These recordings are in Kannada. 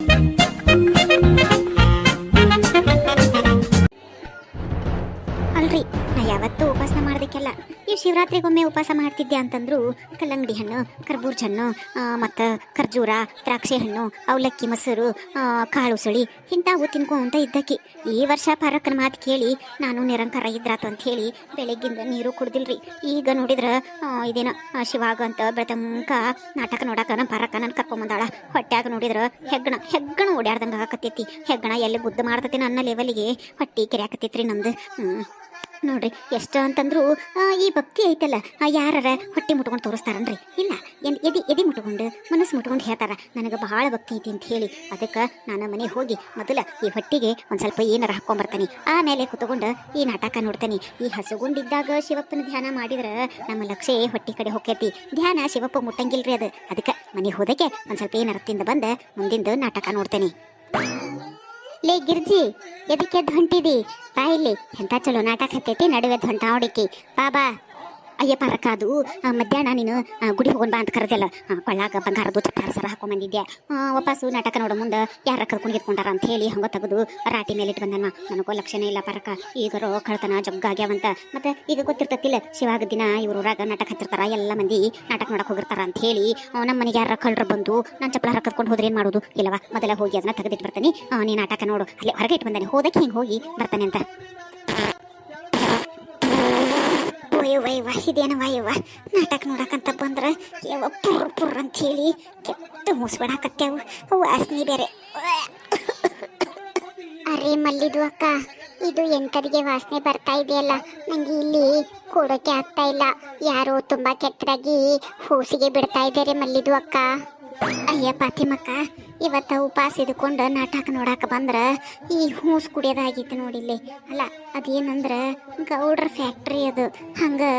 Thank you. ಯಾವತ್ತೂ ಉಪವಾಸ ಮಾಡೋದಕ್ಕೆಲ್ಲ. ಈ ಶಿವರಾತ್ರಿಗೊಮ್ಮೆ ಉಪವಾಸ ಮಾಡ್ತಿದ್ದೆ ಅಂತಂದ್ರು ಕಲ್ಲಂಗಡಿ ಹಣ್ಣು, ಕರ್ಬೂಜ ಹಣ್ಣು ಮತ್ತು ಖರ್ಜೂರ, ದ್ರಾಕ್ಷಿ ಹಣ್ಣು, ಅವಲಕ್ಕಿ, ಮೊಸರು ಕಾಳು ಸುಳಿ ಇಂಥವು ತಿನ್ಕೊಂತ ಇದ್ದಕ್ಕಿ. ಈ ವರ್ಷ ಪರಕ್ಕನ ಮಾತು ಕೇಳಿ ನಾನು ನಿರಂಕಾರ ಇದ್ರಾತು ಅಂತ ಹೇಳಿ ಬೆಳಗ್ಗಿಂದ ನೀರು ಕುಡ್ದಿಲ್ರಿ. ಈಗ ನೋಡಿದ್ರೆ ಇದೇನ ಶಿವಾಗ ಅಂತ ಬೆಳತಂಕ ನಾಟಕ ನೋಡಾಕ ನಮ್ಮ ಪರಕ್ಕ ನನ್ನ ಕರ್ಕೊಂಬಂದಾಳ. ಹೊಟ್ಯಾಗ ನೋಡಿದ್ರೆ ಹೆಗ್ಗಣ ಹೆಗ್ಗಣ ಓಡ್ಯಾಡ್ದಂಗೆ ಆಗಕತ್ತೈತಿ ಹೆಗ್ಗಣ ಎಲ್ಲಿ ಗುದ್ದು ಮಾಡ್ತತಿ ನನ್ನ ಲೆವೆಲಿಗೆ ಹೊಟ್ಟಿ ಕೆರೆಯಾಕತ್ತೈತ್ರಿ ನಂದು. ನೋಡ್ರಿ, ಎಷ್ಟು ಅಂತಂದ್ರು ಈ ಭಕ್ತಿ ಐತಲ್ಲ ಯಾರ ಹೊಟ್ಟೆ ಮುಟ್ಕೊಂಡು ತೋರಿಸ್ತಾರನ್ರಿ? ಇಲ್ಲ ಎದಿ ಎದಿ ಮುಟ್ಕೊಂಡು, ಮನಸ್ಸು ಮುಟ್ಕೊಂಡು ಹೇಳ್ತಾರ, ನನಗೆ ಬಹಳ ಭಕ್ತಿ ಐತಿ ಅಂತ ಹೇಳಿ. ಅದಕ್ಕೆ ನಾನು ಮನೆ ಹೋಗಿ ಮೊದಲ ಈ ಹೊಟ್ಟಿಗೆ ಒಂದು ಸ್ವಲ್ಪ ಏನಾರ ಹಾಕೊಂಬರ್ತಾನೆ ಆಮೇಲೆ ಕುತ್ಕೊಂಡು ಈ ನಾಟಕ ನೋಡ್ತಾನೆ. ಈ ಹಸುಗೊಂಡಿದ್ದಾಗ ಶಿವಪ್ಪನ ಧ್ಯಾನ ಮಾಡಿದ್ರೆ ನಮ್ಮ ಲಕ್ಷ್ಯ ಹೊಟ್ಟಿ ಕಡೆ ಹೊಕ್ಕೈತಿ. ಧ್ಯಾನ ಶಿವಪ್ಪ ಮುಟ್ಟಂಗಿಲ್ರಿ ಅದು. ಅದಕ್ಕೆ ಮನೆ ಹೋದಕ್ಕೆ ಒಂದು ಸ್ವಲ್ಪ ಏನಾರ ತಿಂದು ಬಂದು, ಮುಂದಿಂದು ನಾಟಕ ನೋಡ್ತೇನೆ. ಲೇ ಗಿರ್ಜಿ ಎದಕ್ಕೆ ಹೊಂಟಿದಿ? ಬಾ ಇಲ್ಲಿ. ಎಂತ ಚಲೋ ನಾಟಕ ಹತ್ತೈತಿ ನಡುವೆ ಹೊಂಟ ಹುಡುಕಿ ಬಾಬಾ ಅಯ್ಯಪ್ಪ ಪಾರಕ ಅದು ಮಧ್ಯಾಹ್ನ ನೀನು ಗುಡಿ ಹೋಗೋಣ ಬಾ ಅಂತ ಕರೆದಿಲ್ಲ. ಕೊಳ್ಳಾಗ ಬಂಗಾರದು ಚಪ್ಪಾರ ಸರ ಹಾಕೊಂಡ್ ಬಂದಿದ್ದೆ ವಾಪಸ್ಸು ನಾಟಕ ನೋಡೋ ಮುಂದೆ ಯಾರ ಕರ್ಕೊಂಡು ಇಟ್ಕೊಂಡಾರ ಅಂತ ಹೇಳಿ ಹಂಗ ತೆಗೆದು ರಾಟಿ ಮೇಲೆ ಇಟ್ಟು ಬಂದಮ್ಮ ನನಗೂ ಲಕ್ಷಣ ಇಲ್ಲ ಪರಕ ಈಗರೋ ಕಳ್ತನ ಜಗ್ಗಾಗ್ಯಾವಂತ. ಮತ್ತೆ ಈಗ ಗೊತ್ತಿರ್ತತಿಲ್ಲ, ಶಿವಾಗ ದಿನ ಇವರು ಊರಾಗ ನಾಟಕ ಹತ್ತಿರ್ತಾರ ಎಲ್ಲ ಮಂದಿ ನಾಟಕ ನೋಡಕ್ ಹೋಗಿರ್ತಾರ ಅಂತ ಹೇಳಿ ನಮ್ಮ ಮನೆಗೆ ಯಾರ ಕಳ್ರು ಬಂದು ನಾನು ಚಪ್ಪಲ ಹರಕತ್ಕೊಂಡು ಹೋದ್ರೆ ಏನು ಮಾಡೋದು? ಇಲ್ಲವಾ, ಮೊದಲ ಹೋಗಿ ಅದನ್ನ ತೆಗೆದಿಟ್ಟು ಬರ್ತಾನೆ ನೀ ನಾಟಕ ನೋಡು. ಅಲ್ಲಿ ಹೊರಗೆ ಇಟ್ಟು ಬಂದಾನೆ ಹೋದಕ್ಕೆ ಹಿಂಗೆ ಹೋಗಿ ಬರ್ತಾನೆ ಅಂತ. ವಯ್ಯವ್ವ ಯವ್ವ ಇದೇನು ವಯ್ಯವ್ವ ನಾಟಕ ನೋಡಕಂತ ಬಂದ್ರೆ ಯಾವ ಪುರ್ ಪುರ್ ಅಂತ ಹೇಳಿ ಕೆಟ್ಟ ಮುಸ್ಬಿಡಾಕತ್ತೇವು ವಾಸನೆ ಬೇರೆ. ಅರೆ ಮಲ್ಲಿದು ಅಕ್ಕ, ಇದು ಎಂತದಿಗೆ ವಾಸನೆ ಬರ್ತಾ ಇದೆಯಲ್ಲ? ನಂಗೆ ಇಲ್ಲಿ ಕೂಡೋಕೆ ಆಗ್ತಾ ಇಲ್ಲ. ಯಾರೋ ತುಂಬಾ ಕೆಟ್ಟದಾಗಿ ಹೂಸಿಗೆ ಬಿಡ್ತಾ ಇದ್ದಾರೆ ಮಲ್ಲಿದು ಅಕ್ಕ. ಅಯ್ಯ ಪಾತಿಮಕ್ಕ ಇವತ್ತ ಉಪವಾಸ ಇದ್ಕೊಂಡು ನಾಟಕ ನೋಡಕ್ಕೆ ಬಂದ್ರ ಈ ಹೂಸ್ ಕುಡಿಯೋದಾಗಿತ್ತು ನೋಡಿಲ್ಲಿ ಅಲ್ಲ, ಅದೇನಂದ್ರೆ ಗೌಡ್ರ ಫ್ಯಾಕ್ಟ್ರಿ ಅದು. ಹಂಗೆ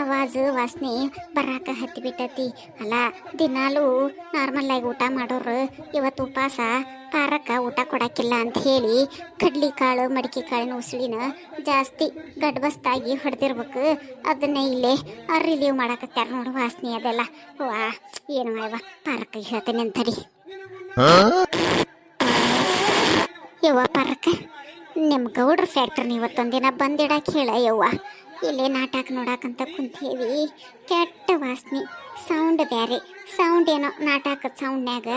ಆವಾಜ್, ವಾಸನೆ ಬರಾಕ ಹತ್ತಿ ಬಿಟ್ಟತಿ ಅಲ್ಲ, ದಿನಾಲು ನಾರ್ಮಲ್ ಆಗಿ ಊಟ ಮಾಡೋರು ಇವತ್ತು ಉಪವಾಸ ಪಾರಕ ಊಟ ಕೊಡಕ್ಕಿಲ್ಲ ಅಂತ ಹೇಳಿ ಕಡ್ಲಿ ಕಾಳು ಮಡಿಕೆ ಕಾಳಿನ ಉಸಿಳಿನ ಜಾಸ್ತಿ ಗಡ್ಬಸ್ತಾಗಿ ಹೊಡೆದಿರ್ಬೇಕು. ಅದನ್ನ ಇಲ್ಲೇ ರಿಲೀವ್ ಮಾಡಕತ್ತಾರ ನೋಡು ವಾಸನೆ ಅದೆಲ್ಲ. ವಾ, ಏನು ಅಯ್ಯವ್ವ ಪಾರಕ ಹೇಳ್ತೇನೆ ಅಂತಡಿ ಯವ್ವ ಪಾರಕ್ಕ ನಿಮ್ಮ ಗೌಡ್ರ ಫ್ಯಾಕ್ಟ್ರಿನ ಇವತ್ತೊಂದಿನ ಬಂದಿಡಕ್ಕೆ ಹೇಳ ಯವ್ವ. ಇಲ್ಲಿ ನಾಟಕ ನೋಡಾಕಂತ ಕುಂತೀವಿ. ಕೆಟ್ಟ ವಾಸನೆ ಸೌಂಡ್ ಬ್ಯಾರೆ. ಸೌಂಡ್ ಏನೋ ನಾಟಕದ ಸೌಂಡ್ನ್ಯಾಗ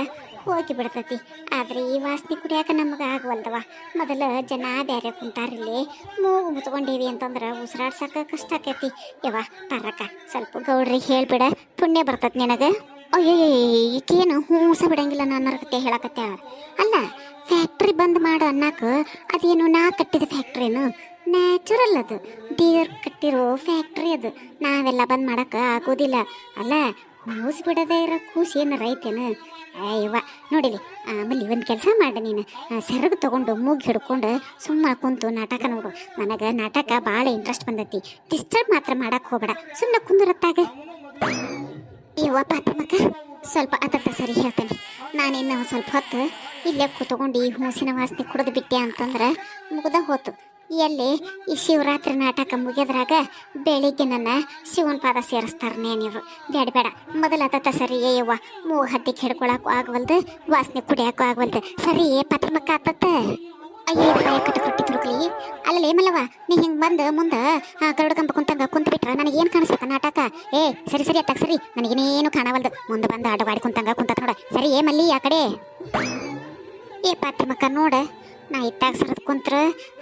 ಹೋಗಿ ಬಿಡ್ತತಿ ಆದ್ರೆ ಈ ವಾಸನೆ ಕುಡಿಯಾಕ ನಮಗೆ ಆಗವಲ್ದವ ಮೊದಲ ಜನ ಬ್ಯಾರೆ ಕುಂತಾರಿಲ್ಲಿ ಮೂಗು ಮುಚ್ಕೊಂಡೀವಿ ಅಂತಂದ್ರೆ ಉಸಿರಾಡ್ಸಕ ಕಷ್ಟ ಆಕೈತಿ. ಯವ್ವ ಪಾರಕ್ಕ ಸ್ವಲ್ಪ ಗೌಡ್ರಿಗೆ ಹೇಳ್ಬಿಡ. ಪುಣ್ಯ ಬರ್ತತಿ ನಿನಗೆ. ಈಕೇನು ಹೂಸ ಬಿಡಂಗಿಲ್ಲ ನನ್ನ ಕತೆ ಹೇಳಕತ್ತೆ ಅಲ್ಲ ಫ್ಯಾಕ್ಟ್ರಿ ಬಂದ್ ಮಾಡು ಅನ್ನಕ ಅದೇನು ನಾ ಕಟ್ಟಿದ ಫ್ಯಾಕ್ಟ್ರಿನು ನ್ಯಾಚುರಲ್ ಅದು. ದೇವ್ರ ಕಟ್ಟಿರೋ ಫ್ಯಾಕ್ಟ್ರಿ ಅದು. ನಾವೆಲ್ಲ ಬಂದ್ ಮಾಡಕ ಆಗೋದಿಲ್ಲ. ಅಲ್ಲ, ಹೂಸ್ ಬಿಡದೇ ಇರೋ ಕೂಸು ಏನಾರ ಐತೇನು ಅಯ್ಯವ್ವ, ನೋಡಿಲಿ, ಆಮೇಲೆ ಒಂದು ಕೆಲಸ ಮಾಡಿ ನೀನು. ಸೆರಗು ತಗೊಂಡು ಮೂಗ್ ಹಿಡ್ಕೊಂಡು ಸುಮ್ಮನೆ ಕುಂತು ನಾಟಕ ನೋಡು. ನನಗೆ ನಾಟಕ ಭಾಳ ಇಂಟ್ರೆಸ್ಟ್ ಬಂದೈತಿ. ಡಿಸ್ಟರ್ಬ್ ಮಾತ್ರ ಮಾಡೋಕೆ ಹೋಗ್ಬೇಡ. ಸುಮ್ಮನೆ ಕುಂದಿರತ್ತಾಗ. ಯವ್ವ ಪಾತ್ರಮಕ್ಕ ಸ್ವಲ್ಪ ಅದಂತ ಸರಿ ಹೇಳ್ತೇನೆ. ನಾನಿನ್ನು ಸ್ವಲ್ಪ ಹೊತ್ತು ಇಲ್ಲೇ ಕೂತ್ಕೊಂಡು ಈ ಹೂಸಿನ ವಾಸನೆ ಕುಡಿದು ಬಿಟ್ಟೆ ಅಂತಂದ್ರೆ ಮುಗ್ದ ಹೋತು. ಎಲ್ಲಿ ಈ ಶಿವರಾತ್ರಿ ನಾಟಕ ಮುಗಿಯೋದ್ರಾಗ ಬೆಳಿಗ್ಗೆ ನನ್ನ ಶಿವನ ಪಾದ ಸೇರಿಸ್ತಾರೆ ನೀವು ಬೇಡ ಬೇಡ ಮೊದಲ ಅದತ್ತ ಸರಿ ಯವ್ವ ಮೂ ಹತ್ತಿಗೆ ಹಿಡ್ಕೊಳಕ್ಕೂ ಆಗವಲ್ದು, ವಾಸನೆ ಕುಡಿಯೋಕ್ಕೂ ಆಗವಲ್ದು. ಸರಿ ಏ ಪತ್ರಮಕ್ಕ ಆತತ್ತ? ಅಯ್ಯೋ ಬಾಯ ಕಟ್ಟ ಕೊಟ್ಟಿ ತುರುಕ್ಲಿ ಅಲ್ಲಲೇ ಮಲ್ಲವ ನೀ ಹಿಂಗೆ ಬಂದು ಮುಂದೆ ಗರುಡ ಕಂಬ ಕುಂತಂಗ ಕುಂತ ನನಗೆ ಏನು ಕಾಣಿಸುತ್ತ ನಾಟಕ? ಏ, ಸರಿ ಸರಿ, ಅತ್ತಾಗ, ಸರಿ, ನನಗೇನೇನು ಕಾಣವಲ್ದು. ಮುಂದೆ ಬಂದು ಆಟವಾಡಿ ಕುಂತಂಗ ಕುಂತ ನೋಡ. ಸರಿ, ಏ, ಮಲ್ಲಿ, ಆ ಕಡೆ. ಏ ಪಾತ್ರಮಕ್ಕ ನೋಡ. ನಾ ಇತ್ತಾಗ ಸರದ್ ಕುಂತ್ರ,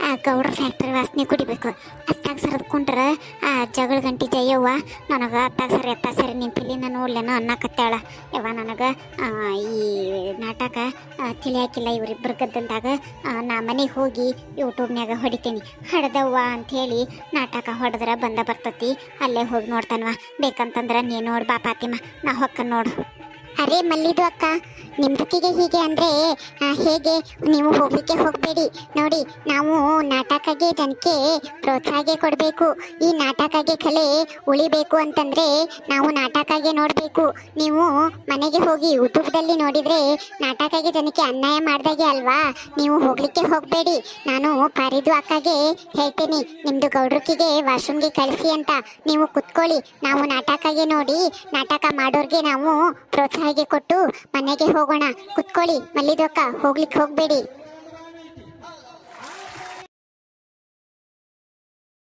ಆ ಗೌಡ್ರ ಫ್ಯಾಕ್ಟ್ರಿ ವಾಸನೆ ಕುಡಿಬೇಕು. ಅತ್ತಾಗ ಸರದ್ ಕುಂತ್ರ ಆ ಜಗಳ ಗಂಟಿ ಜಯವ್ವ ನನಗೆ ಅತ್ತಾಗ ಸರಿ ಎತ್ತ ಸರಿ ನಿಂತಿಲ್ಲಿ ನಾನು ನೋಡ್ಲೇನೋ ಅನ್ನಕತ್ತಾಳ. ಯವ್ವ ನನಗೆ ಈ ನಾಟಕ ತಿಳಿಯಾಕಿಲ್ಲ ಇವರಿಬ್ಬರು ಗದ್ದಂದಾಗ. ನಾ ಮನೆಗೆ ಹೋಗಿ ಯೂಟ್ಯೂಬ್ನ್ಯಾಗ ಹೊಡಿತೀನಿ. ಹಡ್ದವ್ವ ಅಂಥೇಳಿ ನಾಟಕ ಹೊಡೆದ್ರೆ ಬಂದ ಬರ್ತತಿ. ಅಲ್ಲೇ ಹೋಗಿ ನೋಡ್ತಾನವ. ಬೇಕಂತಂದ್ರೆ ನೀ ನೋಡು ಬಾ ಪಾತಿಮ್ಮ ನಾ ಹೊಕ್ಕ ನೋಡು. ಅರೆ ಮಲ್ಲಿದು ಅಕ್ಕ ನಿಮ್ದಕ್ಕಿಗೆ ಹೀಗೆ ಅಂದ್ರೆ ಹೇಗೆ? ನೀವು ಹೋಗ್ಲಿಕ್ಕೆ ಹೋಗಬೇಡಿ. ನೋಡಿ, ನಾವು ನಾಟಕಗೆ ಜನಕ್ಕೆ ಪ್ರೋತ್ಸಾಹ ಕೊಡಬೇಕು. ಈ ನಾಟಕಗೆ ಕಲೆ ಉಳಿಬೇಕು ಅಂತಂದ್ರೆ ನಾವು ನಾಟಕಗೆ ನೋಡಬೇಕು. ನೀವು ಮನೆಗೆ ಹೋಗಿ ಯೂಟ್ಯೂಬ್ದಲ್ಲಿ ನೋಡಿದ್ರೆ ನಾಟಕಗೆ ಜನಕ್ಕೆ ಅನ್ಯಾಯ ಮಾಡ್ದಾಗೆ ಅಲ್ವಾ? ನೀವು ಹೋಗ್ಲಿಕ್ಕೆ ಹೋಗಬೇಡಿ. ನಾನು ಪರಿದು ಅಕ್ಕಗೆ ಹೇಳ್ತೀನಿ, ನಿಮ್ದು ಗೌಡ್ರಕ್ಕಿಗೆ ವಾಶ್ರೂಮ್ಗೆ ಕಳಿಸಿ ಅಂತ. ನೀವು ಕುತ್ಕೊಳ್ಳಿ, ನಾವು ನಾಟಕಗೆ ನೋಡಿ, ನಾಟಕ ಮಾಡೋರ್ಗೆ ನಾವು ಪ್ರೋತ್ಸಾಹ ಕೊಟ್ಟು ಮನೆಗೆ ಹೋಗಿ ಹೋಗೋಣ. ಕುತ್ಕೊಳ್ಳಿ ಮಲ್ಲಿದಕ್ಕ. ಹೋಗ್ಲಿಕ್ಕೆ ಹೋಗ್ಬೇಡಿ.